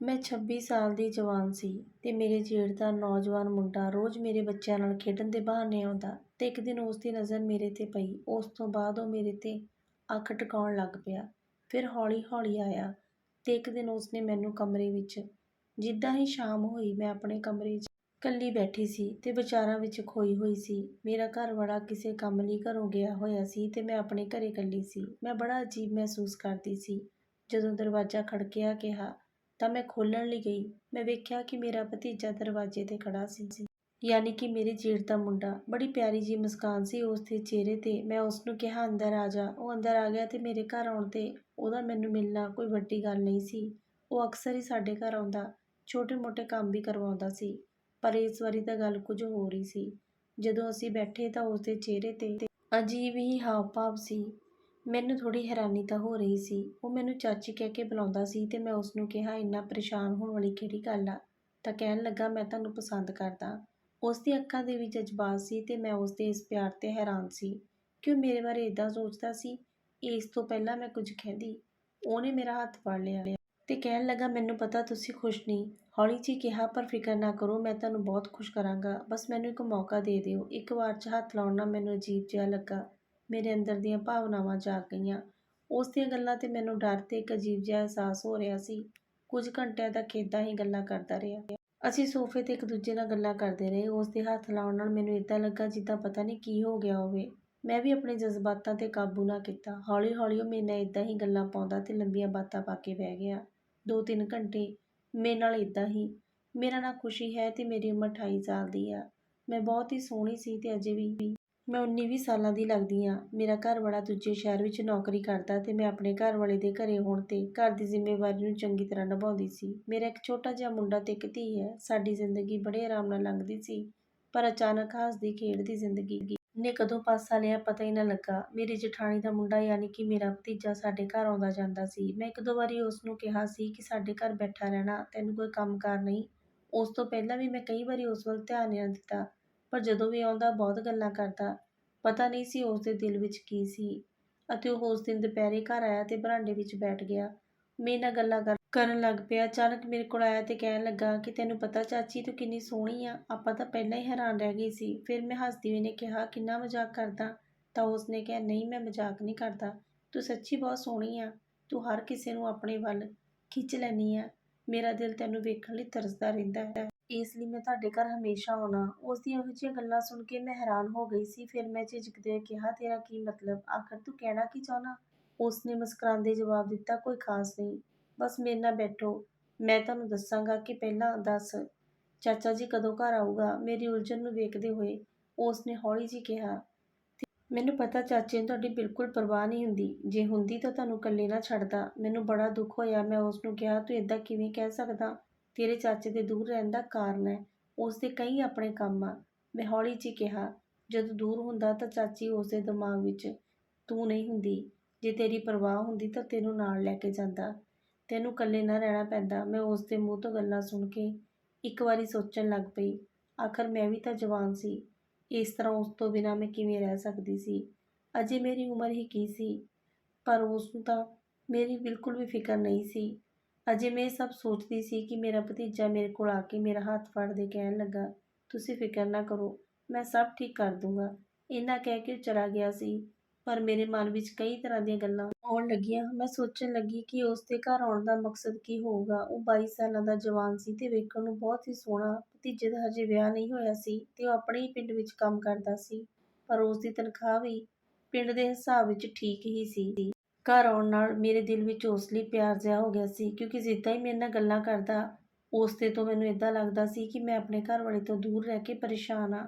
ਮੈਂ 26 ਸਾਲ ਦੀ ਜਵਾਨ ਸੀ ਤੇ ਮੇਰੇ ਜੇਠ ਦਾ ਨੌਜਵਾਨ ਮੁੰਡਾ ਰੋਜ਼ ਮੇਰੇ ਬੱਚਿਆਂ ਨਾਲ ਖੇਡਣ ਦੇ ਬਹਾਨੇ ਆਉਂਦਾ ਤੇ ਇੱਕ ਦਿਨ ਉਸ ਦੀ ਨਜ਼ਰ ਮੇਰੇ ਤੇ ਪਈ। ਉਸ ਤੋਂ ਬਾਅਦ ਉਹ ਮੇਰੇ ਤੇ ਅੱਖ ਟਿਕਾਉਣ ਲੱਗ ਪਿਆ। ਫਿਰ ਹੌਲੀ ਹੌਲੀ ਆਇਆ ਤੇ ਇੱਕ ਦਿਨ ਉਸਨੇ ਮੈਨੂੰ ਕਮਰੇ ਵਿੱਚ ਜਿੱਦਾਂ ਹੀ ਸ਼ਾਮ ਹੋਈ ਮੈਂ ਆਪਣੇ ਕਮਰੇ 'ਚ ਇਕੱਲੀ ਬੈਠੀ ਸੀ ਤੇ ਵਿਚਾਰਾਂ ਵਿੱਚ ਖੋਈ ਹੋਈ ਸੀ। ਮੇਰਾ ਘਰ ਵਾਲਾ ਕਿਸੇ ਕੰਮ ਲਈ ਘਰੋਂ ਗਿਆ ਹੋਇਆ ਸੀ ਤੇ ਮੈਂ ਆਪਣੇ ਘਰੇ ਇਕੱਲੀ ਸੀ। ਮੈਂ ਬੜਾ ਅਜੀਬ ਮਹਿਸੂਸ ਕਰਦੀ ਸੀ। ਜਦੋਂ ਦਰਵਾਜ਼ਾ ਖੜਕਿਆ, ਕਿਹਾ ਤਾਂ ਮੈਂ ਖੋਲ੍ਹਣ ਲਈ ਗਈ। ਮੈਂ ਵੇਖਿਆ ਕਿ ਮੇਰਾ ਭਤੀਜਾ ਦਰਵਾਜ਼ੇ ਤੇ ਖੜਾ ਸੀ। ਯਾਨੀ ਕਿ ਮੇਰੇ ਜੇਠ ਦਾ ਮੁੰਡਾ। ਬੜੀ ਪਿਆਰੀ ਜੀ ਮੁਸਕਾਨ ਸੀ ਉਸ ਦੇ ਚਿਹਰੇ ਤੇ। ਮੈਂ ਉਸ ਨੂੰ ਕਿਹਾ, ਅੰਦਰ ਆ ਜਾ। ਉਹ ਅੰਦਰ ਆ ਗਿਆ ਤੇ ਮੇਰੇ ਘਰ ਆਉਣ ਤੇ ਉਹਦਾ ਮੈਨੂੰ ਮਿਲਣਾ ਕੋਈ ਵੱਡੀ ਗੱਲ ਨਹੀਂ ਸੀ। ਉਹ ਅਕਸਰ ਹੀ ਸਾਡੇ ਘਰ ਆਉਂਦਾ, ਛੋਟੇ-ਮੋਟੇ ਕੰਮ ਵੀ ਕਰਵਾਉਂਦਾ ਸੀ। ਪਰ ਇਸ ਵਾਰੀ ਤਾਂ ਗੱਲ ਕੁਝ ਹੋਰ ਹੀ ਸੀ। ਜਦੋਂ ਅਸੀਂ ਬੈਠੇ ਤਾਂ ਉਸ ਦੇ ਚਿਹਰੇ ਤੇ ਅਜੀਬ ਹੀ ਹਾਵ-ਭਾਵ ਸੀ। ਮੈਨੂੰ ਥੋੜੀ ਹੈਰਾਨੀ ਤਾਂ ਹੋ ਰਹੀ ਸੀ। ਉਹ ਮੈਨੂੰ ਚਾਚੀ ਕਹਿ ਕੇ ਬੁਲਾਉਂਦਾ ਸੀ ਤੇ ਮੈਂ ਉਸ ਨੂੰ ਕਿਹਾ, ਇੰਨਾ ਪਰੇਸ਼ਾਨ ਹੋਣ ਵਾਲੀ ਕਿਹੜੀ ਗੱਲ ਆ? ਤਾਂ ਕਹਿਣ ਲੱਗਾ, ਮੈਂ ਤੁਹਾਨੂੰ ਪਸੰਦ ਕਰਦਾ। ਉਸ ਦੀ ਅੱਖਾਂ ਦੇ ਵਿੱਚ ਜਜ਼ਬਾਤ ਸੀ ਤੇ ਮੈਂ ਉਸ ਦੇ ਇਸ ਪਿਆਰ ਤੇ ਹੈਰਾਨ ਸੀ। ਕਿ ਉਹ ਮੇਰੇ ਬਾਰੇ ਇਦਾਂ ਸੋਚਦਾ ਸੀ? ਇਸ ਤੋਂ ਪਹਿਲਾਂ ਮੈਂ ਕੁਝ ਕਹਿੰਦੀ, ਉਹਨੇ ਮੇਰਾ ਹੱਥ ਫੜ ਲਿਆ। ਤੇ ਕਹਿਣ ਲੱਗਾ, ਮੈਨੂੰ ਪਤਾ ਤੁਸੀਂ ਖੁਸ਼ ਨਹੀਂ। ਹੌਲੀ ਜੀ ਕਿਹਾ, ਪਰ ਫਿਕਰ ਨਾ ਕਰੋ, ਮੈਂ ਤੁਹਾਨੂੰ ਬਹੁਤ ਖੁਸ਼ ਕਰਾਂਗਾ। ਬਸ ਮੈਨੂੰ ਇੱਕ ਮੌਕਾ ਦੇ ਦਿਓ। ਇੱਕ ਵਾਰ 'ਚ ਹੱਥ ਲਾਉਣ ਨਾਲ ਮੈਨੂੰ ਅਜੀਬ ਜਿਹਾ ਲੱਗਾ। ਮੇਰੇ ਅੰਦਰ ਦੀਆਂ ਭਾਵਨਾਵਾਂ ਜਾਗ ਗਈਆਂ। ਉਸ ਦੀਆਂ ਗੱਲਾਂ ਤੇ ਮੈਨੂੰ ਡਰ ਤੇ ਇੱਕ ਅਜੀਬ ਜਿਹਾ ਅਹਿਸਾਸ ਹੋ ਰਿਹਾ ਸੀ। ਕੁਝ ਘੰਟਿਆਂ ਤੱਕ ਇਦਾਂ ਹੀ ਗੱਲਾਂ ਕਰਦਾ ਰਿਹਾ। ਅਸੀਂ ਸੋਫੇ ਤੇ ਇੱਕ ਦੂਜੇ ਨਾਲ ਗੱਲਾਂ ਕਰਦੇ ਰਹੇ। ਉਸ ਦੇ ਹੱਥ ਲਾਉਣ ਨਾਲ ਮੈਨੂੰ ਇਦਾਂ ਲੱਗਾ ਜਿੱਦਾਂ ਪਤਾ ਨਹੀਂ ਕੀ ਹੋ ਗਿਆ ਹੋਵੇ। ਮੈਂ ਵੀ ਆਪਣੇ ਜਜ਼ਬਾਤਾਂ ਤੇ ਕਾਬੂ ਨਾ ਕੀਤਾ। ਹੌਲੀ ਹੌਲੀ ਉਹ ਮੇਰੇ ਨਾਲ ਇਦਾਂ ਹੀ ਗੱਲਾਂ ਪਾਉਂਦਾ ਤੇ ਲੰਬੀਆਂ ਬਾਤਾਂ ਪਾ ਕੇ ਬਹਿ ਗਿਆ। ਦੋ ਤਿੰਨ ਘੰਟੇ ਮੇਰੇ ਨਾਲ ਇਦਾਂ ਹੀ। ਮੇਰਾ ਨਾਂ ਖੁਸ਼ੀ ਹੈ ਤੇ ਮੇਰੀ ਉਮਰ 28 ਸਾਲ ਦੀ ਆ। ਮੈਂ ਬਹੁਤ ਹੀ ਸੋਹਣੀ ਸੀ ਤੇ ਅਜੇ ਵੀ। ਮੈਂ 19 ਵੀਹ ਸਾਲਾਂ ਦੀ ਲੱਗਦੀ ਆ। ਮੇਰਾ ਘਰ ਵਾਲਾ ਦੂਜੇ ਸ਼ਹਿਰ ਵਿੱਚ ਨੌਕਰੀ ਕਰਦਾ ਤੇ ਮੈਂ ਆਪਣੇ ਘਰ ਵਾਲੇ ਦੇ ਘਰੇ ਹੋਣ ਤੇ ਘਰ ਦੀ ਜ਼ਿੰਮੇਵਾਰੀ ਨੂੰ ਚੰਗੀ ਤਰ੍ਹਾਂ ਨਿਭਾਉਂਦੀ ਸੀ। ਮੇਰਾ ਇੱਕ ਛੋਟਾ ਜਿਹਾ ਮੁੰਡਾ ਤੇ ਇੱਕ ਧੀ ਹੈ। ਸਾਡੀ ਜ਼ਿੰਦਗੀ ਬੜੇ ਆਰਾਮ ਨਾਲ ਲੰਘਦੀ ਸੀ, ਪਰ ਅਚਾਨਕ ਹੱਸਦੀ ਖੇਡਦੀ ਜ਼ਿੰਦਗੀ ਨੇ ਕਦੋਂ ਪਾਸਾ ਲਿਆ ਪਤਾ ਹੀ ਨਾ ਲੱਗਾ। ਮੇਰੀ ਜਠਾਣੀ ਦਾ ਮੁੰਡਾ ਯਾਨੀ ਕਿ ਮੇਰਾ ਭਤੀਜਾ ਸਾਡੇ ਘਰ ਆਉਂਦਾ ਜਾਂਦਾ ਸੀ। ਮੈਂ ਇੱਕ ਦੋ ਵਾਰੀ ਉਸ ਨੂੰ ਕਿਹਾ ਸੀ ਕਿ ਸਾਡੇ ਘਰ ਬੈਠਾ ਰਹਿਣਾ, ਤੈਨੂੰ ਕੋਈ ਕੰਮਕਾਰ ਨਹੀਂ। ਉਸ ਤੋਂ ਪਹਿਲਾਂ ਵੀ ਮੈਂ ਕਈ ਵਾਰੀ ਉਸ ਵੱਲ ਧਿਆਨ ਨਾ ਦਿੱਤਾ। ਪਰ ਜਦੋਂ ਵੀ ਆਉਂਦਾ, ਬਹੁਤ ਗੱਲਾਂ ਕਰਦਾ। ਪਤਾ ਨਹੀਂ ਸੀ ਉਸ ਦੇ ਦਿਲ ਵਿੱਚ ਕੀ ਸੀ ਅਤੇ ਉਹ ਉਸ ਦਿਨ ਦੁਪਹਿਰੇ ਘਰ ਆਇਆ ਤੇ ਬਰਾਂਡੇ ਵਿੱਚ ਬੈਠ ਗਿਆ। ਮੇਰੇ ਨਾਲ ਗੱਲਾਂ ਕਰਨ ਲੱਗ ਪਿਆ। ਅਚਾਨਕ ਮੇਰੇ ਕੋਲ ਆਇਆ ਤੇ ਕਹਿਣ ਲੱਗਾ ਕਿ, ਤੈਨੂੰ ਪਤਾ ਚਾਚੀ, ਤੂੰ ਕਿੰਨੀ ਸੋਹਣੀ ਆ। ਆਪਾਂ ਤਾਂ ਪਹਿਲਾਂ ਹੀ ਹੈਰਾਨ ਰਹਿ ਗਈ ਸੀ। ਫਿਰ ਮੈਂ ਹੱਸਦੀ ਹੋਈ ਨੇ ਕਿਹਾ, ਕਿੰਨਾ ਮਜ਼ਾਕ ਕਰਦਾ? ਤਾਂ ਉਸਨੇ ਕਿਹਾ, ਨਹੀਂ, ਮੈਂ ਮਜ਼ਾਕ ਨਹੀਂ ਕਰਦਾ। ਤੂੰ ਸੱਚੀ ਬਹੁਤ ਸੋਹਣੀ ਆ। ਤੂੰ ਹਰ ਕਿਸੇ ਨੂੰ ਆਪਣੇ ਵੱਲ ਖਿੱਚ ਲੈਣੀ ਆ। ਮੇਰਾ ਦਿਲ ਤੈਨੂੰ ਵੇਖਣ ਲਈ ਤਰਸਦਾ ਰਹਿੰਦਾ ਹੈ। ਇਸ ਲਈ ਮੈਂ ਤੁਹਾਡੇ ਘਰ ਹਮੇਸ਼ਾ ਆਉਣਾ। ਉਸ ਦੀਆਂ ਇਹੋ ਜਿਹੀਆਂ ਗੱਲਾਂ ਸੁਣ ਕੇ ਮੈਂ ਹੈਰਾਨ ਹੋ ਗਈ ਸੀ। ਫਿਰ ਮੈਂ ਝਿਜਕਦੇ ਹੋਏ ਕਿਹਾ, ਤੇਰਾ ਕੀ ਮਤਲਬ? ਆਖਰ ਤੂੰ ਕਹਿਣਾ ਕੀ ਚਾਹਨਾ ਉਸਨੇ ਮੁਸਕਰਾਉਂਦੇ ਜਵਾਬ ਦਿੱਤਾ, ਕੋਈ ਖਾਸ ਨਹੀਂ। ਬਸ ਮੇਰੇ ਨਾਲ ਬੈਠੋ। ਮੈਂ ਤੁਹਾਨੂੰ ਦੱਸਾਂਗਾ ਕਿ ਪਹਿਲਾਂ ਦੱਸ, ਚਾਚਾ ਜੀ ਕਦੋਂ ਘਰ ਆਊਗਾ? ਮੇਰੀ ਉਲਝਣ ਨੂੰ ਵੇਖਦੇ ਹੋਏ ਉਸਨੇ ਹੌਲੀ ਜੀ ਕਿਹਾ ਮੈਨੂੰ ਪਤਾ ਚਾਚੇ ਨੂੰ ਤੁਹਾਡੀ ਬਿਲਕੁਲ ਪਰਵਾਹ ਨਹੀਂ ਹੁੰਦੀ। ਜੇ ਹੁੰਦੀ ਤਾਂ ਤੁਹਾਨੂੰ ਇਕੱਲੇ ਨਾ ਛੱਡਦਾ। ਮੈਨੂੰ ਬੜਾ ਦੁੱਖ ਹੋਇਆ। ਮੈਂ ਉਸ ਨੂੰ ਕਿਹਾ, ਤੂੰ ਇਦਾਂ ਕਿਵੇਂ ਕਹਿ ਸਕਦਾ? ਤੇਰੇ ਚਾਚੇ ਦੇ ਦੂਰ ਰਹਿਣ ਦਾ ਕਾਰਨ ਹੈ। ਉਸ ਦੇ ਕਈ ਆਪਣੇ ਕੰਮ ਆ। ਮੈਂ ਹੌਲੀ ਜਿਹੀ ਕਿਹਾ, ਜਦੋਂ ਦੂਰ ਹੁੰਦਾ ਤਾਂ ਚਾਚੀ ਉਸ ਦੇ ਦਿਮਾਗ ਵਿੱਚ ਤੂੰ ਨਹੀਂ ਹੁੰਦੀ। ਜੇ ਤੇਰੀ ਪਰਵਾਹ ਹੁੰਦੀ ਤਾਂ ਤੈਨੂੰ ਨਾਲ ਲੈ ਕੇ ਜਾਂਦਾ। ਤੈਨੂੰ ਇਕੱਲੇ ਨਾ ਰਹਿਣਾ ਪੈਂਦਾ। ਮੈਂ ਉਸ ਦੇ ਮੂੰਹ ਤੋਂ ਗੱਲਾਂ ਸੁਣ ਕੇ ਇੱਕ ਵਾਰੀ ਸੋਚਣ ਲੱਗ ਪਈ। ਆਖਰ ਮੈਂ ਵੀ ਤਾਂ ਜਵਾਨ ਸੀ। ਇਸ ਤਰ੍ਹਾਂ ਉਸ ਤੋਂ ਬਿਨਾਂ ਮੈਂ ਕਿਵੇਂ ਰਹਿ ਸਕਦੀ ਸੀ? ਅਜੇ ਮੇਰੀ ਉਮਰ ਹੀ ਕੀ ਸੀ? ਪਰ ਉਸ ਨੂੰ ਤਾਂ ਮੇਰੀ ਬਿਲਕੁਲ ਵੀ ਫਿਕਰ ਨਹੀਂ ਸੀ। ਅਜੇ ਮੈਂ ਸਭ ਸੋਚਦੀ ਸੀ ਕਿ ਮੇਰਾ ਭਤੀਜਾ ਮੇਰੇ ਕੋਲ ਆ ਕੇ ਮੇਰਾ ਹੱਥ ਫੜ ਦੇ ਕਹਿਣ ਲੱਗਾ, ਤੁਸੀਂ ਫਿਕਰ ਨਾ ਕਰੋ, ਮੈਂ ਸਭ ਠੀਕ ਕਰ ਦੂੰਗਾ। ਇਹਨਾਂ ਕਹਿ ਕੇ ਚਲਾ ਗਿਆ ਸੀ, ਪਰ ਮੇਰੇ ਮਨ ਵਿੱਚ ਕਈ ਤਰ੍ਹਾਂ ਦੀਆਂ ਗੱਲਾਂ ਆਉਣ ਲੱਗੀਆਂ। ਮੈਂ ਸੋਚਣ ਲੱਗੀ ਕਿ ਉਸ ਦੇ ਘਰ ਆਉਣ ਦਾ ਮਕਸਦ ਕੀ ਹੋਊਗਾ। ਉਹ 22 ਸਾਲਾਂ ਦਾ ਜਵਾਨ ਸੀ ਤੇ ਵੇਖਣ ਨੂੰ ਬਹੁਤ ਹੀ ਸੋਹਣਾ ਭਤੀਜੇ ਦਾ ਹਜੇ ਵਿਆਹ ਨਹੀਂ ਹੋਇਆ ਸੀ ਤੇ ਉਹ ਆਪਣੇ ਹੀ ਪਿੰਡ ਵਿੱਚ ਕੰਮ ਕਰਦਾ ਸੀ, ਪਰ ਉਸ ਦੀ ਤਨਖਾਹ ਵੀ ਪਿੰਡ ਦੇ ਹਿਸਾਬ ਵਿੱਚ ਠੀਕ ਹੀ ਸੀ। ਘਰ ਆਉਣ ਨਾਲ ਮੇਰੇ ਦਿਲ ਵਿੱਚ ਉਸ ਲਈ ਪਿਆਰ ਜਿਹਾ ਹੋ ਗਿਆ ਸੀ, ਕਿਉਂਕਿ ਜਿੱਦਾਂ ਹੀ ਮੇਰੇ ਨਾਲ ਗੱਲਾਂ ਕਰਦਾ, ਉਸ ਤੇ ਤੋਂ ਮੈਨੂੰ ਇਦਾਂ ਲੱਗਦਾ ਸੀ ਕਿ ਮੈਂ ਆਪਣੇ ਘਰ ਵਾਲੇ ਤੋਂ ਦੂਰ ਰਹਿ ਕੇ ਪਰੇਸ਼ਾਨ ਆ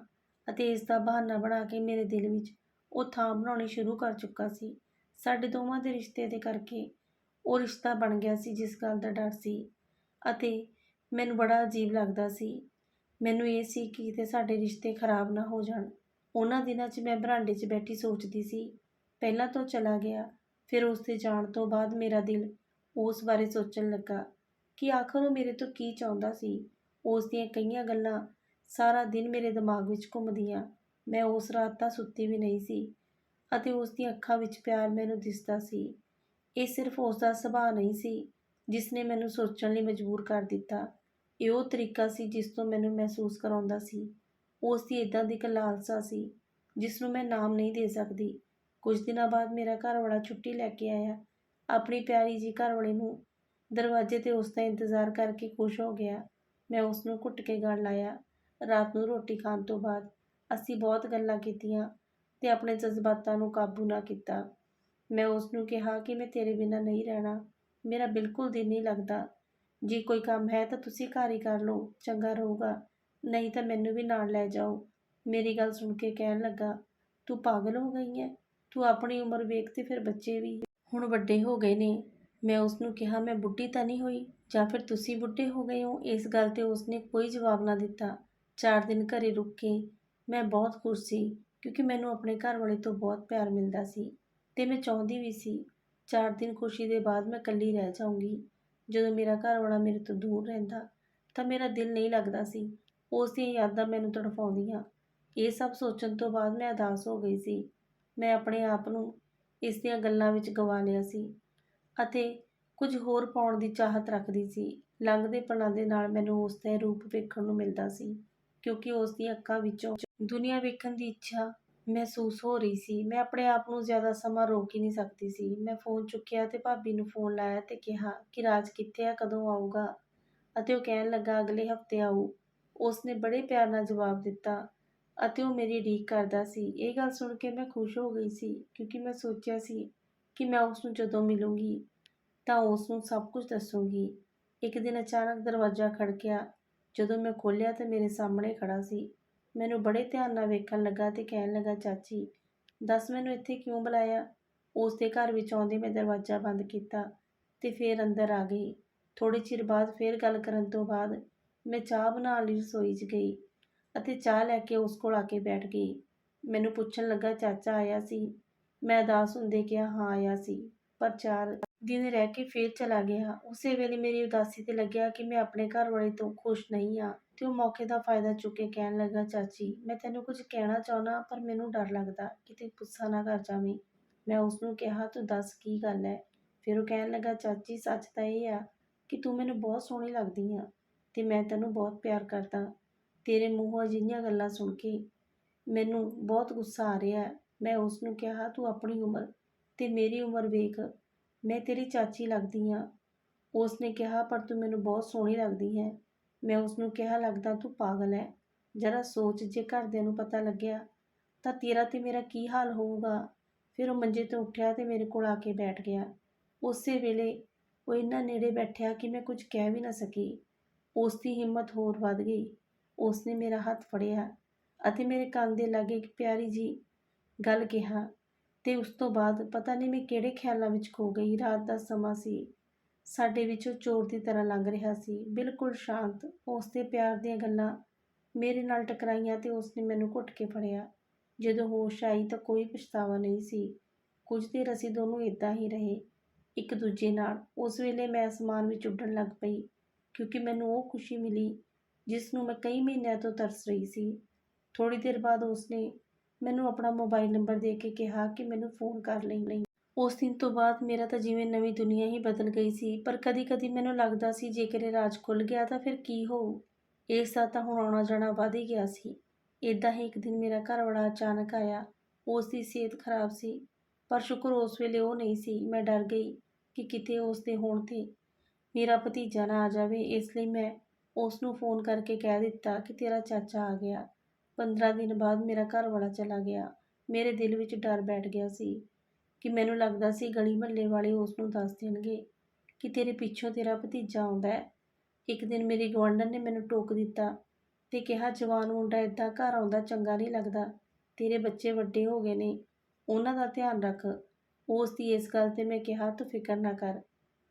ਅਤੇ ਇਸ ਦਾ ਬਹਾਨਾ ਬਣਾ ਕੇ ਮੇਰੇ ਦਿਲ ਵਿੱਚ ਉਹ ਥਾਂ ਬਣਾਉਣੀ ਸ਼ੁਰੂ ਕਰ ਚੁੱਕਾ ਸੀ। ਸਾਡੇ ਦੋਵਾਂ ਦੇ ਰਿਸ਼ਤੇ ਦੇ ਕਰਕੇ ਉਹ ਰਿਸ਼ਤਾ ਬਣ ਗਿਆ ਸੀ, ਜਿਸ ਗੱਲ ਦਾ ਡਰ ਸੀ ਅਤੇ ਮੈਨੂੰ ਬੜਾ ਅਜੀਬ ਲੱਗਦਾ ਸੀ। ਮੈਨੂੰ ਇਹ ਸੀ ਕਿ ਕਿਤੇ ਸਾਡੇ ਰਿਸ਼ਤੇ ਖਰਾਬ ਨਾ ਹੋ ਜਾਣ। ਉਹਨਾਂ ਦਿਨਾਂ 'ਚ ਮੈਂ ਬਰਾਂਡੇ 'ਚ ਬੈਠੀ ਸੋਚਦੀ ਸੀ। ਪਹਿਲਾਂ ਤੋਂ ਚਲਾ ਗਿਆ। ਫਿਰ ਉਸ ਦੇ ਜਾਣ ਤੋਂ ਬਾਅਦ ਮੇਰਾ ਦਿਲ ਉਸ ਬਾਰੇ ਸੋਚਣ ਲੱਗਾ ਕਿ ਆਖਰ ਉਹ ਮੇਰੇ ਤੋਂ ਕੀ ਚਾਹੁੰਦਾ ਸੀ। ਉਸ ਦੀਆਂ ਕਈਆਂ ਗੱਲਾਂ ਸਾਰਾ ਦਿਨ ਮੇਰੇ ਦਿਮਾਗ ਵਿੱਚ ਘੁੰਮਦੀਆਂ। ਮੈਂ ਉਸ ਰਾਤ ਤਾਂ ਸੁੱਤੀ ਵੀ ਨਹੀਂ ਸੀ ਅਤੇ ਉਸ ਦੀਆਂ ਅੱਖਾਂ ਵਿੱਚ ਪਿਆਰ ਮੈਨੂੰ ਦਿਸਦਾ ਸੀ। ਇਹ ਸਿਰਫ ਉਸ ਦਾ ਸੁਭਾਅ ਨਹੀਂ ਸੀ ਜਿਸ ਨੇ ਮੈਨੂੰ ਸੋਚਣ ਲਈ ਮਜਬੂਰ ਕਰ ਦਿੱਤਾ। ਇਹ ਉਹ ਤਰੀਕਾ ਸੀ ਜਿਸ ਤੋਂ ਮੈਨੂੰ ਮਹਿਸੂਸ ਕਰਾਉਂਦਾ ਸੀ। ਉਸ ਦੀ ਇਦਾਂ ਦੀ ਇੱਕ ਲਾਲਸਾ ਸੀ ਜਿਸ ਨੂੰ ਮੈਂ ਨਾਮ ਨਹੀਂ ਦੇ ਸਕਦੀ। ਕੁਝ ਦਿਨਾਂ ਬਾਅਦ ਮੇਰਾ ਘਰ ਵਾਲਾ ਛੁੱਟੀ ਲੈ ਕੇ ਆਇਆ। ਆਪਣੀ ਪਿਆਰੀ ਜੀ ਘਰ ਵਾਲੇ ਨੂੰ ਦਰਵਾਜ਼ੇ ਤੇ ਉਸ ਦਾ ਇੰਤਜ਼ਾਰ ਕਰਕੇ ਖੁਸ਼ ਹੋ ਗਿਆ। ਮੈਂ ਉਸ ਨੂੰ ਘੁੱਟ ਕੇ ਗਲ ਲਾਇਆ। ਰਾਤ ਨੂੰ ਰੋਟੀ ਖਾਣ ਤੋਂ ਬਾਅਦ ਅਸੀਂ ਬਹੁਤ ਗੱਲਾਂ ਕੀਤੀਆਂ ਤੇ ਆਪਣੇ ਜਜ਼ਬਾਤਾਂ ਨੂੰ ਕਾਬੂ ਨਾ ਕੀਤਾ। ਮੈਂ ਉਸ ਨੂੰ ਕਿਹਾ ਕਿ ਮੈਂ ਤੇਰੇ ਬਿਨਾਂ ਨਹੀਂ ਰਹਿਣਾ। ਮੇਰਾ ਬਿਲਕੁਲ ਦਿਲ ਨਹੀਂ ਲੱਗਦਾ। ਜੇ ਕੋਈ ਕੰਮ ਹੈ ਤਾਂ ਤੁਸੀਂ ਘਰ ਹੀ ਕਰ ਲਓ। ਚੰਗਾ ਰਹੂਗਾ। ਨਹੀਂ ਤਾਂ ਮੈਨੂੰ ਵੀ ਨਾਲ ਲੈ ਜਾਓ। ਮੇਰੀ ਗੱਲ ਸੁਣ ਕੇ ਕਹਿਣ ਲੱਗਾ, ਤੂੰ ਪਾਗਲ ਹੋ ਗਈ ਹੈ। ਤੂੰ ਆਪਣੀ ਉਮਰ ਵੇਖ ਤੇ ਫਿਰ ਬੱਚੇ ਵੀ। ਹੁਣ ਵੱਡੇ ਹੋ ਗਏ ਨੇ। ਮੈਂ ਉਸ ਨੂੰ ਕਿਹਾ, ਮੈਂ ਬੁੱਢੀ ਤਾਂ ਨਹੀਂ ਹੋਈ, ਜਾਂ ਫਿਰ ਤੁਸੀਂ ਬੁੱਢੇ ਹੋ ਗਏ ਹੋ? ਇਸ ਗੱਲ ਤੇ ਉਸਨੇ ਕੋਈ ਜਵਾਬ ਨਾ ਦਿੱਤਾ। ਚਾਰ ਦਿਨ ਘਰੇ ਰੁਕ ਕੇ ਮੈਂ ਬਹੁਤ ਖੁਸ਼ ਸੀ, ਕਿਉਂਕਿ ਮੈਨੂੰ ਆਪਣੇ ਘਰ ਵਾਲੇ ਤੋਂ ਬਹੁਤ ਪਿਆਰ ਮਿਲਦਾ ਸੀ ਤੇ ਮੈਂ ਚਾਹੁੰਦੀ ਵੀ ਸੀ, ਚਾਰ ਦਿਨ ਖੁਸ਼ੀ ਦੇ ਬਾਅਦ ਮੈਂ ਇਕੱਲੀ ਰਹਿ ਜਾਊਂਗੀ। ਜਦੋਂ ਮੇਰਾ ਘਰ ਵਾਲਾ ਮੇਰੇ ਤੋਂ ਦੂਰ ਰਹਿੰਦਾ, ਤਾਂ ਮੇਰਾ ਦਿਲ ਨਹੀਂ ਲੱਗਦਾ ਸੀ। ਉਸ ਦੀਆਂ ਯਾਦਾਂ ਮੈਨੂੰ ਤੜਫਾਉਂਦੀਆਂ। ਇਹ ਸਭ ਸੋਚਣ ਤੋਂ ਬਾਅਦ ਮੈਂ ਉਦਾਸ ਹੋ ਗਈ ਸੀ। ਮੈਂ ਆਪਣੇ ਆਪ ਨੂੰ ਇਸ ਦੀਆਂ ਗੱਲਾਂ ਵਿੱਚ ਗਵਾ ਲਿਆ ਸੀ ਅਤੇ ਕੁਝ ਹੋਰ ਪਾਉਣ ਦੀ ਚਾਹਤ ਰੱਖਦੀ ਸੀ। ਲੰਘਦੇ ਪਲਾਂ ਦੇ ਨਾਲ ਮੈਨੂੰ ਉਸ ਦਾ ਰੂਪ ਵੇਖਣ ਨੂੰ ਮਿਲਦਾ ਸੀ, ਕਿਉਂਕਿ ਉਸ ਦੀਆਂ ਅੱਖਾਂ ਵਿੱਚੋਂ ਦੁਨੀਆ ਵੇਖਣ ਦੀ ਇੱਛਾ ਮਹਿਸੂਸ ਹੋ ਰਹੀ ਸੀ। ਮੈਂ ਆਪਣੇ ਆਪ ਨੂੰ ਜ਼ਿਆਦਾ ਸਮਾਂ ਰੋਕ ਹੀ ਨਹੀਂ ਸਕਦੀ ਸੀ। ਮੈਂ ਫੋਨ ਚੁੱਕਿਆ ਤੇ ਭਾਬੀ ਨੂੰ ਫੋਨ ਲਾਇਆ ਤੇ ਕਿਹਾ ਕਿ ਰਾਜ ਕਿੱਥੇ ਆ, ਕਦੋਂ ਆਊਗਾ? ਅਤੇ ਉਹ ਕਹਿਣ ਲੱਗਾ, ਅਗਲੇ ਹਫ਼ਤੇ ਆਊ। ਉਸ ਨੇ ਬੜੇ ਪਿਆਰ ਨਾਲ ਜਵਾਬ ਦਿੱਤਾ ਅਤੇ ਉਹ ਮੇਰੀ ਉਡੀਕ ਕਰਦਾ ਸੀ। ਇਹ ਗੱਲ ਸੁਣ ਕੇ ਮੈਂ ਖੁਸ਼ ਹੋ ਗਈ ਸੀ, ਕਿਉਂਕਿ ਮੈਂ ਸੋਚਿਆ ਸੀ ਕਿ ਮੈਂ ਉਸ ਨੂੰ ਜਦੋਂ ਮਿਲੂੰਗੀ ਤਾਂ ਉਸ ਨੂੰ ਸਭ ਕੁਝ ਦੱਸੂੰਗੀ। ਇੱਕ ਦਿਨ ਅਚਾਨਕ ਦਰਵਾਜ਼ਾ ਖੜਕਿਆ। ਜਦੋਂ ਮੈਂ ਖੋਲ੍ਹਿਆ ਤਾਂ ਮੇਰੇ ਸਾਹਮਣੇ ਖੜਾ ਸੀ। ਮੈਨੂੰ ਬੜੇ ਧਿਆਨ ਨਾਲ ਵੇਖਣ ਲੱਗਾ ਤੇ ਕਹਿਣ ਲੱਗਾ, ਚਾਚੀ, ਦੱਸ ਮੈਨੂੰ ਇੱਥੇ ਕਿਉਂ ਬੁਲਾਇਆ? ਉਸ ਦੇ ਘਰ ਵਿੱਚ ਆਉਂਦੇ ਮੈਂ ਦਰਵਾਜ਼ਾ ਬੰਦ ਕੀਤਾ ਤੇ ਫਿਰ ਅੰਦਰ ਆ ਗਈ। ਥੋੜੇ ਚਿਰ ਬਾਅਦ ਫਿਰ ਗੱਲ ਕਰਨ ਤੋਂ ਬਾਅਦ ਮੈਂ ਚਾਹ ਬਣਾਉਣ ਲਈ, ਰਸੋਈ 'ਚ ਗਈ। ਅਤੇ ਚਾਹ ਲੈ ਕੇ ਉਸ ਕੋਲ ਆ ਕੇ ਬੈਠ ਗਈ। ਮੈਨੂੰ ਪੁੱਛਣ ਲੱਗਾ, ਚਾਚਾ ਆਇਆ ਸੀ? ਮੈਂ ਉਦਾਸ ਹੁੰਦੇ ਕਿਹਾ, ਹਾਂ, ਆਇਆ ਸੀ। ਪਰ ਚਾਰ ਦਿਨ ਰਹਿ ਕੇ ਫੇਰ ਚਲਾ ਗਿਆ। ਉਸੇ ਵੇਲੇ ਮੇਰੀ ਉਦਾਸੀ ਤੇ ਲੱਗਿਆ ਕਿ ਮੈਂ ਆਪਣੇ ਘਰ ਵਾਲੇ ਤੋਂ ਖੁਸ਼ ਨਹੀਂ ਆ ਤੇ ਉਹ ਮੌਕੇ ਦਾ ਫਾਇਦਾ ਚੁੱਕ ਕੇ ਕਹਿਣ ਲੱਗਾ, ਚਾਚੀ, ਮੈਂ ਤੈਨੂੰ ਕੁਝ ਕਹਿਣਾ ਚਾਹੁੰਦਾ ਪਰ ਮੈਨੂੰ ਡਰ ਲੱਗਦਾ ਕਿਤੇ ਗੁੱਸਾ ਨਾ ਕਰ ਜਾਵੀਂ। ਮੈਂ ਉਸ ਨੂੰ ਕਿਹਾ, ਤੂੰ ਦੱਸ ਕੀ ਗੱਲ ਹੈ? ਫਿਰ ਉਹ ਕਹਿਣ ਲੱਗਾ, ਚਾਚੀ, ਸੱਚ ਤਾਂ ਇਹ ਆ ਕਿ ਤੂੰ ਮੈਨੂੰ ਬਹੁਤ ਸੋਹਣੀ ਲੱਗਦੀ ਆ ਤੇ ਮੈਂ ਤੈਨੂੰ ਬਹੁਤ ਪਿਆਰ ਕਰਦਾ। ਤੇਰੇ ਮੂੰਹੋਂ ਅਜਿਹੀਆਂ ਗੱਲਾਂ ਸੁਣ ਕੇ ਮੈਨੂੰ ਬਹੁਤ ਗੁੱਸਾ ਆ ਰਿਹਾ ਹੈ। ਮੈਂ ਉਸ ਨੂੰ ਕਿਹਾ, ਤੂੰ ਆਪਣੀ ਉਮਰ ਤੇ ਮੇਰੀ ਉਮਰ ਵੇਖ। ਮੈਂ ਤੇਰੀ ਚਾਚੀ ਲੱਗਦੀ ਹਾਂ। ਉਸ ਨੇ ਕਿਹਾ, ਪਰ ਤੂੰ ਮੈਨੂੰ ਬਹੁਤ ਸੋਹਣੀ ਲੱਗਦੀ ਹੈ। ਮੈਂ ਉਸ ਨੂੰ ਕਿਹਾ, ਲੱਗਦਾ ਤੂੰ ਪਾਗਲ ਹੈ। ਜਰਾ ਸੋਚ, ਜੇ ਘਰਦਿਆਂ ਨੂੰ ਪਤਾ ਲੱਗਿਆ ਤਾਂ ਤੇਰਾ ਤੇ ਮੇਰਾ ਕੀ ਹਾਲ ਹੋਊਗਾ? ਫਿਰ ਉਹ ਮੰਜੇ ਤੋਂ ਉੱਠਿਆ ਤੇ ਮੇਰੇ ਕੋਲ ਆ ਕੇ ਬੈਠ ਗਿਆ। ਉਸੇ ਵੇਲੇ ਉਹ ਇੰਨਾ ਨੇੜੇ ਬੈਠਿਆ ਕਿ ਮੈਂ ਕੁਝ ਕਹਿ ਵੀ ਨਾ ਸਕੀ। ਉਸ ਦੀ ਹਿੰਮਤ ਹੋਰ ਵੱਧ ਗਈ। ਉਸ ਨੇ ਮੇਰਾ ਹੱਥ ਫੜਿਆ ਅਤੇ ਮੇਰੇ ਕੰਨ ਦੇ ਲਾਗੇ ਇੱਕ ਪਿਆਰੀ ਜੀ ਗੱਲ ਕਿਹਾ ਤੇ ਉਸ ਤੋਂ ਬਾਅਦ ਪਤਾ ਨਹੀਂ ਮੈਂ ਕਿਹੜੇ ਖਿਆਲਾਂ ਵਿੱਚ ਖੋ ਗਈ। ਰਾਤ ਦਾ ਸਮਾਂ ਸੀ। ਸਾਡੇ ਵਿੱਚੋਂ ਚੋਰ ਦੀ ਤਰ੍ਹਾਂ ਲੰਘ ਰਿਹਾ ਸੀ। ਬਿਲਕੁਲ ਸ਼ਾਂਤ ਉਸ ਦੇ ਪਿਆਰ ਦੀਆਂ ਗੱਲਾਂ ਮੇਰੇ ਨਾਲ ਟਕਰਾਈਆਂ ਤੇ ਉਸ ਨੇ ਮੈਨੂੰ ਘੁੱਟ ਕੇ ਫੜਿਆ। ਜਦੋਂ ਹੋਸ਼ ਆਈ ਤਾਂ ਕੋਈ ਪਛਤਾਵਾ ਨਹੀਂ ਸੀ। ਕੁਝ ਦੇਰ ਅਸੀਂ ਦੋਨੋਂ ਇਦਾਂ ਹੀ ਰਹੇ। ਇੱਕ ਦੂਜੇ ਨਾਲ। ਉਸ ਵੇਲੇ ਮੈਂ ਅਸਮਾਨ ਵਿੱਚ ਉੱਡਣ ਲੱਗ ਪਈ ਕਿਉਂਕਿ ਮੈਨੂੰ ਉਹ ਖੁਸ਼ੀ ਮਿਲੀ ਜਿਸ ਨੂੰ ਮੈਂ ਕਈ ਮਹੀਨਿਆਂ ਤੋਂ ਤਰਸ ਰਹੀ ਸੀ। ਥੋੜੀ ਦੇਰ ਬਾਅਦ ਉਸਨੇ ਮੈਨੂੰ ਆਪਣਾ ਮੋਬਾਈਲ ਨੰਬਰ ਦੇ ਕੇ ਕਿਹਾ ਕਿ ਮੈਨੂੰ ਫੋਨ ਕਰ ਲਈ ਉਸ ਦਿਨ ਤੋਂ ਬਾਅਦ ਮੇਰਾ ਤਾਂ ਜਿਵੇਂ ਨਵੀਂ ਦੁਨੀਆ ਹੀ ਬਦਲ ਗਈ ਸੀ, ਪਰ ਕਦੀ-ਕਦੀ ਮੈਨੂੰ ਲੱਗਦਾ ਸੀ ਜੇਕਰ ਇਹ ਰਾਜ ਖੁੱਲ ਗਿਆ ਤਾਂ ਫਿਰ ਕੀ ਹੋਊ? ਇਸ ਦਾ ਤਾਂ ਹੁਣ ਆਉਣਾ ਜਾਣਾ ਵੱਧ ਹੀ ਗਿਆ ਸੀ। ਇਦਾਂ ਹੀ ਇੱਕ ਦਿਨ ਮੇਰਾ ਘਰ ਵਾਲਾ ਅਚਾਨਕ ਆਇਆ। ਉਸ ਦੀ ਸਿਹਤ ਖਰਾਬ ਸੀ, ਪਰ ਸ਼ੁਕਰ ਉਸ ਵੇਲੇ ਉਹ ਨਹੀਂ ਸੀ। ਮੈਂ ਡਰ ਗਈ ਕਿ ਕਿਤੇ ਉਸ ਦੇ ਹੋਣ ਤੇ ਮੇਰਾ ਭਤੀਜਾ ਨਾ ਆ ਜਾਵੇ, ਇਸ ਲਈ ਮੈਂ ਉਸ ਨੂੰ ਫੋਨ ਕਰਕੇ ਕਹਿ ਦਿੱਤਾ ਕਿ ਤੇਰਾ ਚਾਚਾ ਆ ਗਿਆ। 15 ਦਿਨ ਬਾਅਦ ਮੇਰਾ ਘਰ ਵਾਲਾ ਚਲਾ ਗਿਆ। ਮੇਰੇ ਦਿਲ ਵਿੱਚ ਡਰ ਬੈਠ ਗਿਆ ਸੀ ਕਿ ਮੈਨੂੰ ਲੱਗਦਾ ਸੀ ਗਲੀ ਮਹੱਲੇ ਵਾਲੇ ਉਸ ਨੂੰ ਦੱਸ ਦੇਣਗੇ ਕਿ ਤੇਰੇ ਪਿੱਛੋਂ ਤੇਰਾ ਭਤੀਜਾ ਆਉਂਦਾ ਹੈ। ਇੱਕ ਦਿਨ ਮੇਰੀ ਗਵਾਂਢਣ ਨੇ ਮੈਨੂੰ ਟੋਕ ਦਿੱਤਾ ਤੇ ਕਿਹਾ, ਜਵਾਨ ਮੁੰਡਾ ਇਦਾਂ ਘਰ ਆਉਂਦਾ ਚੰਗਾ ਨਹੀਂ ਲੱਗਦਾ। ਤੇਰੇ ਬੱਚੇ ਵੱਡੇ ਹੋ ਗਏ ਨੇ। ਉਹਨਾਂ ਦਾ ਧਿਆਨ ਰੱਖ। ਉਸ ਦੀ ਇਸ ਗੱਲ ਤੇ ਮੈਂ ਕਿਹਾ, ਤੂੰ ਫਿਕਰ ਨਾ ਕਰ।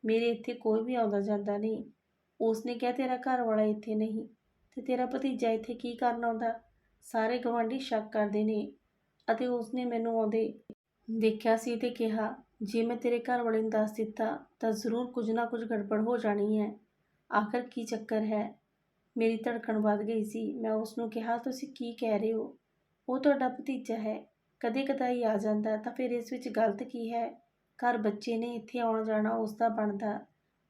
ਮੇਰੇ ਇੱਥੇ ਕੋਈ ਵੀ ਆਉਂਦਾ ਜਾਂਦਾ ਨਹੀਂ। ਉਸ ਨੇ ਕਿਹਾ, ਤੇਰਾ ਘਰ ਵਾਲਾ ਇੱਥੇ ਨਹੀਂ ਤੇ ਤੇਰਾ ਭਤੀਜਾ ਇੱਥੇ ਕੀ ਕਰਨ ਆਉਂਦਾ? ਸਾਰੇ ਗਵਾਂਢੀ ਸ਼ੱਕ ਕਰਦੇ ਨੇ। ਅਤੇ ਉਸਨੇ ਮੈਨੂੰ ਆਉਂਦੇ ਦੇਖਿਆ ਸੀ ਤੇ ਕਿਹਾ, ਜੇ ਮੈਂ ਤੇਰੇ ਘਰ ਵਾਲੇ ਨੂੰ ਦੱਸ ਦਿੱਤਾ, ਤਾਂ ਜ਼ਰੂਰ ਕੁਝ ਨਾ ਕੁਝ ਗੜਬੜ ਹੋ ਜਾਣੀ ਹੈ। ਆਖਰ ਕੀ ਚੱਕਰ ਹੈ? ਮੇਰੀ ਧੜਕਣ ਵੱਧ ਗਈ ਸੀ। ਮੈਂ ਉਸ ਨੂੰ ਕਿਹਾ, ਤੁਸੀਂ ਕੀ ਕਹਿ ਰਹੇ ਹੋ? ਉਹ ਤੁਹਾਡਾ ਭਤੀਜਾ ਹੈ। ਕਦੇ ਕਦਾਈ ਆ ਜਾਂਦਾ ਤਾਂ ਫਿਰ ਇਸ ਵਿੱਚ ਗਲਤ ਕੀ ਹੈ? ਘਰ ਬੱਚੇ ਨੇ ਇੱਥੇ ਆਉਣ ਜਾਣਾ ਉਸ ਦਾ ਬਣਦਾ।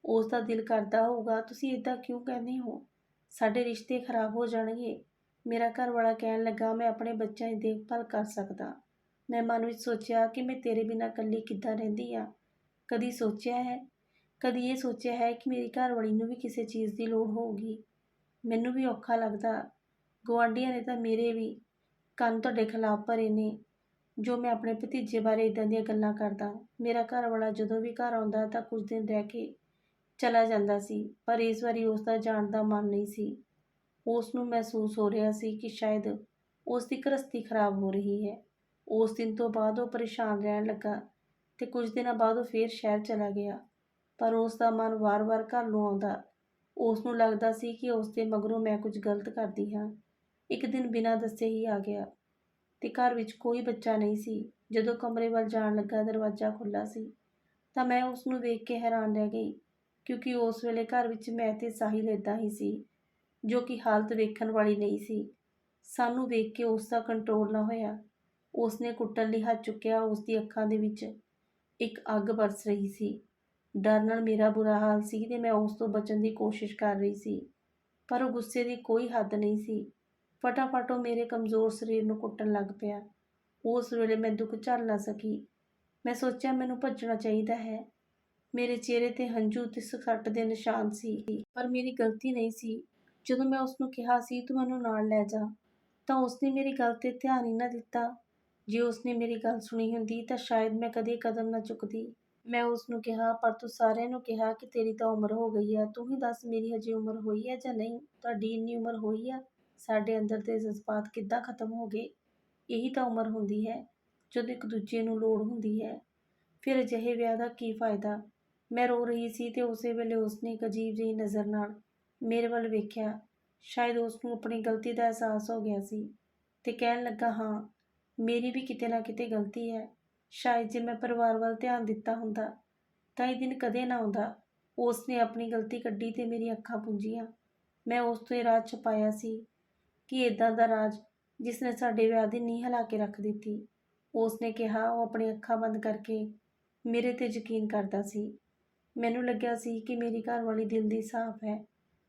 ਉਸ ਦਾ ਦਿਲ ਕਰਦਾ ਹੋਊਗਾ, ਤੁਸੀਂ ਇਦਾਂ ਕਿਉਂ ਕਹਿੰਦੇ ਹੋ? ਸਾਡੇ ਰਿਸ਼ਤੇ ਖਰਾਬ ਹੋ ਜਾਣਗੇ। ਮੇਰਾ ਘਰ ਵਾਲਾ ਕਹਿਣ ਲੱਗਾ, ਮੈਂ ਆਪਣੇ ਬੱਚਿਆਂ ਦੀ ਦੇਖਭਾਲ ਕਰ ਸਕਦਾ। ਮੈਂ ਮਨ ਵਿੱਚ ਸੋਚਿਆ ਕਿ ਮੈਂ ਤੇਰੇ ਬਿਨਾਂ ਇਕੱਲੀ ਕਿੱਦਾਂ ਰਹਿੰਦੀ ਆ। ਕਦੀ ਸੋਚਿਆ ਹੈ, ਕਦੀ ਇਹ ਸੋਚਿਆ ਹੈ ਕਿ ਮੇਰੀ ਘਰਵਾਲੀ ਨੂੰ ਵੀ ਕਿਸੇ ਚੀਜ਼ ਦੀ ਲੋੜ ਹੋਊਗੀ। ਮੈਨੂੰ ਵੀ ਔਖਾ ਲੱਗਦਾ। ਗੁਆਂਢੀਆਂ ਨੇ ਤਾਂ ਮੇਰੇ ਵੀ ਕੰਨ ਤੁਹਾਡੇ ਖਿਲਾਫ ਭਰੇ ਨੇ, ਜੋ ਮੈਂ ਆਪਣੇ ਭਤੀਜੇ ਬਾਰੇ ਇਦਾਂ ਦੀਆਂ ਗੱਲਾਂ ਕਰਦਾ। ਮੇਰਾ ਘਰ ਵਾਲਾ ਜਦੋਂ ਵੀ ਘਰ ਆਉਂਦਾ ਤਾਂ ਕੁਝ ਦਿਨ ਰਹਿ ਕੇ ਚਲਾ ਜਾਂਦਾ ਸੀ, ਪਰ ਇਸ ਵਾਰੀ ਉਸ ਦਾ ਜਾਣ ਦਾ ਮਨ ਨਹੀਂ ਸੀ। ਉਸ ਨੂੰ ਮਹਿਸੂਸ ਹੋ ਰਿਹਾ ਸੀ ਕਿ ਸ਼ਾਇਦ ਉਸ ਦੀ ਗ੍ਰਸਤੀ ਖਰਾਬ ਹੋ ਰਹੀ ਹੈ। ਉਸ ਦਿਨ ਤੋਂ ਬਾਅਦ ਉਹ ਪਰੇਸ਼ਾਨ ਰਹਿਣ ਲੱਗਾ ਤੇ ਕੁਝ ਦਿਨਾਂ ਬਾਅਦ ਉਹ ਫੇਰ ਸ਼ਹਿਰ ਚਲਾ ਗਿਆ। ਪਰ ਉਸ ਦਾ ਮਨ ਵਾਰ-ਵਾਰ ਘਰ ਨੂੰ ਆਉਂਦਾ। ਉਸ ਨੂੰ ਲੱਗਦਾ ਸੀ ਕਿ ਉਸ ਦੇ ਮਗਰੋਂ ਮੈਂ ਕੁਝ ਗਲਤ ਕਰਦੀ ਹਾਂ। ਇੱਕ ਦਿਨ ਬਿਨਾਂ ਦੱਸੇ ਹੀ ਆ ਗਿਆ ਤੇ ਘਰ ਵਿੱਚ ਕੋਈ ਬੱਚਾ ਨਹੀਂ ਸੀ। ਜਦੋਂ ਕਮਰੇ ਵੱਲ ਜਾਣ ਲੱਗਾ, ਦਰਵਾਜ਼ਾ ਖੁੱਲ੍ਹਾ ਸੀ ਤਾਂ ਮੈਂ ਉਸ ਨੂੰ ਵੇਖ ਕੇ ਹੈਰਾਨ ਰਹਿ ਗਈ। ਕਿਉਂਕਿ ਉਸ ਵੇਲੇ ਘਰ ਵਿੱਚ ਮੈਂ ਤੇ ਸਾਹਿਲ ਇਦਾਂ ਹੀ ਸੀ, ਜੋ ਕਿ ਹਾਲਤ ਵੇਖਣ ਵਾਲੀ ਨਹੀਂ ਸੀ। ਸਾਨੂੰ ਵੇਖ ਕੇ ਉਸ ਦਾ ਕੰਟਰੋਲ ਨਾ ਹੋਇਆ। ਉਸ ਨੇ ਕੁੱਟਣ ਲਈ ਹੱਥ ਚੁੱਕਿਆ, ਉਸ ਦੀ ਅੱਖਾਂ ਦੇ ਵਿੱਚ ਇੱਕ ਅੱਗ ਬਰਸ ਰਹੀ ਸੀ। ਡਰ ਨਾਲ ਮੇਰਾ ਬੁਰਾ ਹਾਲ ਸੀ ਤੇ ਮੈਂ ਉਸ ਤੋਂ ਬਚਣ ਦੀ ਕੋਸ਼ਿਸ਼ ਕਰ ਰਹੀ ਸੀ, ਪਰ ਉਹ ਗੁੱਸੇ ਦੀ ਕੋਈ ਹੱਦ ਨਹੀਂ ਸੀ। ਫਟਾਫਟ ਉਹ ਮੇਰੇ ਕਮਜ਼ੋਰ ਸਰੀਰ ਨੂੰ ਕੁੱਟਣ ਲੱਗ ਪਿਆ। ਉਸ ਵੇਲੇ ਮੈਂ ਦੁੱਖ ਝੱਲ ਨਾ ਸਕੀ। ਮੈਂ ਸੋਚਿਆ, ਮੈਨੂੰ ਭੱਜਣਾ ਚਾਹੀਦਾ ਹੈ। ਮੇਰੇ ਚਿਹਰੇ ਤੇ ਹੰਝੂ ਤੇ ਸੱਟ ਦੇ ਨਿਸ਼ਾਨ ਸੀ। ਪਰ ਮੇਰੀ ਗਲਤੀ ਨਹੀਂ ਸੀ। ਜਦੋਂ ਮੈਂ ਉਸ ਨੂੰ ਕਿਹਾ ਸੀ, ਤੂੰ ਮੈਨੂੰ ਨਾਲ ਲੈ ਜਾ, ਤਾਂ ਉਸਨੇ ਮੇਰੀ ਗੱਲ ਤੇ ਧਿਆਨ ਹੀ ਨਾ ਦਿੱਤਾ। ਜੇ ਉਸਨੇ ਮੇਰੀ ਗੱਲ ਸੁਣੀ ਹੁੰਦੀ, ਤਾਂ ਸ਼ਾਇਦ ਮੈਂ ਕਦੇ ਕਦਮ ਨਾ ਚੁੱਕਦੀ। ਮੈਂ ਉਸ ਨੂੰ ਕਿਹਾ, ਪਰ ਤੂੰ ਸਾਰਿਆਂ ਨੂੰ ਕਿਹਾ ਕਿ ਤੇਰੀ ਤਾਂ ਉਮਰ ਹੋ ਗਈ ਹੈ ਤੂੰ ਹੀ ਦੱਸ ਮੇਰੀ ਹਜੇ ਉਮਰ ਹੋਈ ਹੈ ਜਾਂ ਨਹੀਂ? ਤੁਹਾਡੀ ਇੰਨੀ ਉਮਰ ਹੋਈ ਆ? ਸਾਡੇ ਅੰਦਰ ਦੇ ਜਜ਼ਬਾਤ ਕਿੱਦਾਂ ਖਤਮ ਹੋ ਗਏ? ਇਹੀ ਤਾਂ ਉਮਰ ਹੁੰਦੀ ਹੈ, ਜਦੋਂ ਇੱਕ ਦੂਜੇ ਨੂੰ ਲੋੜ ਹੁੰਦੀ ਹੈ। ਫਿਰ ਅਜਿਹੇ ਵਿਆਹ ਦਾ ਕੀ ਫਾਇਦਾ? ਮੈਂ ਰੋ ਰਹੀ ਸੀ ਤੇ ਉਸੇ ਵੇਲੇ ਉਸਨੇ ਇੱਕ ਅਜੀਬ ਜਿਹੀ ਨਜ਼ਰ ਨਾਲ ਮੇਰੇ ਵੱਲ ਵੇਖਿਆ। ਸ਼ਾਇਦ ਉਸ ਨੂੰ ਆਪਣੀ ਗਲਤੀ ਦਾ ਅਹਿਸਾਸ ਹੋ ਗਿਆ ਸੀ ਤੇ ਕਹਿਣ ਲੱਗਾ, ਹਾਂ, ਮੇਰੀ ਵੀ ਕਿਤੇ ਨਾ ਕਿਤੇ ਗਲਤੀ ਹੈ। ਸ਼ਾਇਦ ਜੇ ਮੈਂ ਪਰਿਵਾਰ ਵੱਲ ਧਿਆਨ ਦਿੱਤਾ ਹੁੰਦਾ, ਤਾਂ ਇਹ ਦਿਨ ਕਦੇ ਨਾ ਆਉਂਦਾ। ਉਸ ਨੇ ਆਪਣੀ ਗਲਤੀ ਕੱਢੀ ਤੇ ਮੇਰੀ ਅੱਖਾਂ ਪੁੰਝੀਆਂ ਮੈਂ ਉਸ ਤੋਂ ਇਹ ਰਾਜ ਛੁਪਾਇਆ ਸੀ ਕਿ ਇਦਾਂ ਦਾ ਰਾਜ ਜਿਸ ਨੇ ਸਾਡੇ ਵਿਆਹ ਦੀ ਨੀਂਹ ਹਿਲਾ ਕੇ ਰੱਖ ਦਿੱਤੀ ਉਸ ਨੇ ਕਿਹਾ, ਉਹ ਆਪਣੀ ਅੱਖਾਂ ਬੰਦ ਕਰਕੇ ਮੇਰੇ ਤੇ ਯਕੀਨ ਕਰਦਾ ਸੀ। ਮੈਨੂੰ ਲੱਗਿਆ ਸੀ ਕਿ ਮੇਰੀ ਘਰਵਾਲੀ ਦਿਲ ਦੀ ਸਾਫ਼ ਹੈ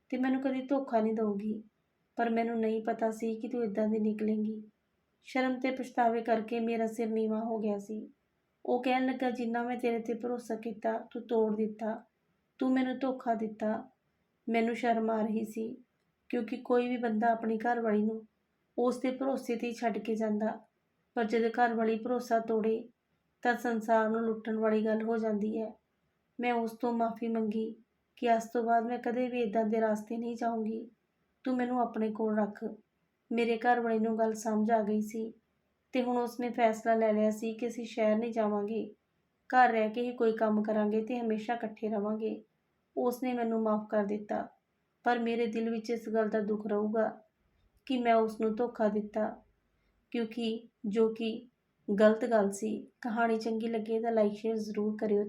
ਤੇ ਮੈਨੂੰ ਕਦੀ ਧੋਖਾ ਨਹੀਂ ਦਊਗੀ। ਪਰ ਮੈਨੂੰ ਨਹੀਂ ਪਤਾ ਸੀ ਕਿ ਤੂੰ ਇਦਾਂ ਦੀ ਨਿਕਲੇਂਗੀ। ਸ਼ਰਮ ਤੇ ਪਛਤਾਵੇ ਕਰਕੇ ਮੇਰਾ ਸਿਰ ਨੀਵਾ ਹੋ ਗਿਆ ਸੀ। ਉਹ ਕਹਿਣ ਲੱਗਾ, ਜਿੰਨਾ ਮੈਂ ਤੇਰੇ ਤੇ ਭਰੋਸਾ ਕੀਤਾ, ਤੂੰ ਤੋੜ ਦਿੱਤਾ। ਤੂੰ ਮੈਨੂੰ ਧੋਖਾ ਦਿੱਤਾ। ਮੈਨੂੰ ਸ਼ਰਮ ਆ ਰਹੀ ਸੀ, ਕਿਉਂਕਿ ਕੋਈ ਵੀ ਬੰਦਾ ਆਪਣੀ ਘਰਵਾਲੀ ਨੂੰ ਉਸ ਦੇ ਭਰੋਸੇ ਤੇ ਹੀ ਛੱਡ ਕੇ ਜਾਂਦਾ। ਪਰ ਜਦੋਂ ਘਰਵਾਲੀ ਭਰੋਸਾ ਤੋੜੇ, ਤਾਂ ਸੰਸਾਰ ਨੂੰ ਲੁੱਟਣ ਵਾਲੀ ਗੱਲ ਹੋ ਜਾਂਦੀ ਹੈ। ਮੈਂ ਉਸ ਤੋਂ ਮਾਫੀ ਮੰਗੀ ਕਿ ਅੱਜ ਤੋਂ ਬਾਅਦ ਮੈਂ ਕਦੇ ਵੀ ਇਦਾਂ ਦੇ ਰਾਸਤੇ ਨਹੀਂ ਜਾਊਂਗੀ। ਤੂੰ ਮੈਨੂੰ ਆਪਣੇ ਕੋਲ ਰੱਖ। ਮੇਰੇ ਘਰ ਵਾਲੇ ਨੂੰ ਗੱਲ ਸਮਝ ਆ ਗਈ ਸੀ ਤੇ ਹੁਣ ਉਸਨੇ ਫੈਸਲਾ ਲੈ ਲਿਆ ਸੀ ਕਿ ਅਸੀਂ ਸ਼ਹਿਰ ਨਹੀਂ ਜਾਵਾਂਗੇ। ਘਰ ਰਹਿ ਕੇ ਹੀ ਕੋਈ ਕੰਮ ਕਰਾਂਗੇ ਤੇ ਹਮੇਸ਼ਾ ਇਕੱਠੇ ਰਵਾਂਗੇ। ਉਸਨੇ ਮੈਨੂੰ ਮਾਫ ਕਰ ਦਿੱਤਾ, ਪਰ ਮੇਰੇ ਦਿਲ ਵਿੱਚ ਇਸ ਗੱਲ ਦਾ ਦੁੱਖ ਰਹੂਗਾ ਕਿ ਮੈਂ ਉਸ ਨੂੰ ਧੋਖਾ ਦਿੱਤਾ, ਕਿਉਂਕਿ ਜੋ ਕਿ ਗਲਤ ਗੱਲ ਸੀ। ਕਹਾਣੀ ਚੰਗੀ ਲੱਗੇ ਤਾਂ ਲਾਈਕ ਸ਼ੇਅਰ ਜ਼ਰੂਰ ਕਰਿਓ